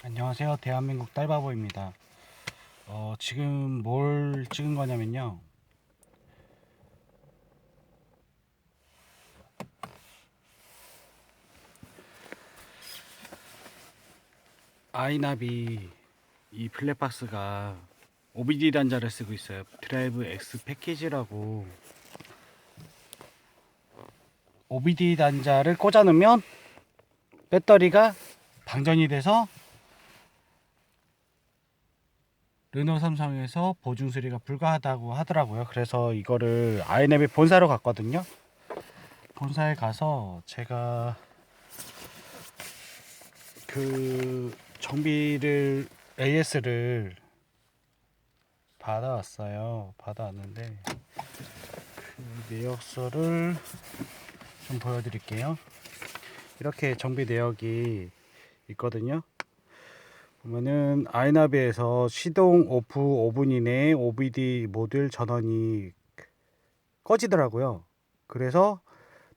안녕하세요. 대한민국 딸바보입니다. 어, 지금 뭘 찍은 거냐면요. 아이나비 이 블랙박스가 OBD 단자를 쓰고 있어요. 드라이브 X 패키지라고 OBD 단자를 꽂아 놓으면 배터리가 방전이 돼서 르노 삼성에서 보증 수리가 불가하다고 하더라고요. 그래서 이거를 아이nep이 본사로 갔거든요. 본사에 가서 제가 그 정비를 AS를 받아왔어요. 받아왔는데 그 내역서를 좀 보여드릴게요. 이렇게 정비 내역이 있거든요. 보면은 아이나비에서 시동 오프 5분 이내에 OBD 모듈 전원이 꺼지더라고요. 그래서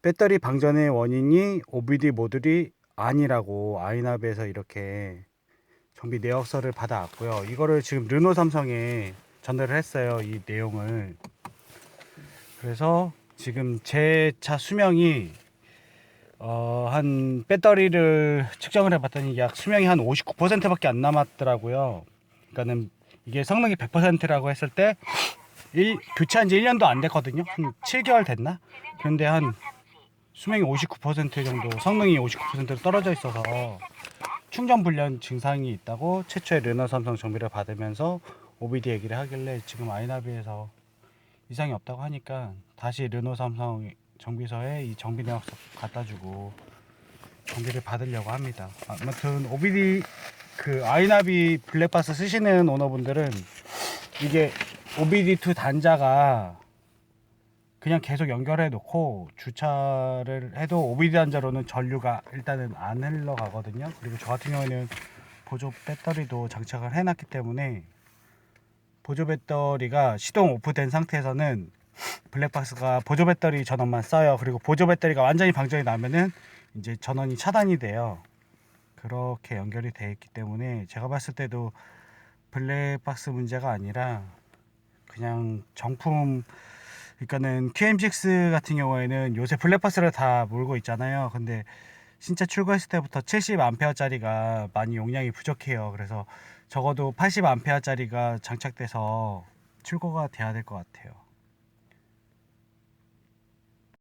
배터리 방전의 원인이 OBD 모듈이 아니라고 아이나비에서 이렇게 정비 내역서를 받아왔고요. 이거를 지금 르노 삼성에 전달을 했어요. 이 내용을. 그래서 지금 제 차 수명이 어, 한 배터리를 측정을 해봤더니 약 수명이 한 59%밖에 안 남았더라고요. 그러니까는 이게 성능이 100%라고 했을 때 일, 교체한 지 1년도 안 됐거든요. 한 7개월 됐나? 그런데 한 수명이 59% 정도, 성능이 59%로 떨어져 있어서 충전 불량 증상이 있다고 최초의 르노 삼성 정비를 받으면서 OBD 얘기를 하길래 지금 아이나비에서 이상이 없다고 하니까 다시 르노 삼성 정비서에 이 정비 내역서 갖다 주고 정비를 받으려고 합니다. 아무튼 OBD 그 아이나비 블랙박스 쓰시는 오너분들은 이게 OBD2 단자가 그냥 계속 연결해 놓고 주차를 해도 OBD 단자로는 전류가 일단은 안 흘러가거든요. 그리고 저 같은 경우에는 보조 배터리도 장착을 해놨기 때문에 보조 배터리가 시동 오프된 상태에서는 블랙박스가 보조 배터리 전원만 써요. 그리고 보조 배터리가 완전히 방전이 나면은 이제 전원이 차단이 돼요. 그렇게 연결이 돼 있기 때문에 제가 봤을 때도 블랙박스 문제가 아니라 그냥 정품 그러니까는 QM6 같은 경우에는 요새 블랙박스를 다 몰고 있잖아요. 근데 진짜 출고했을 때부터 70A짜리가 많이 용량이 부족해요. 그래서 적어도 80A짜리가 장착돼서 출고가 돼야 될 것 같아요.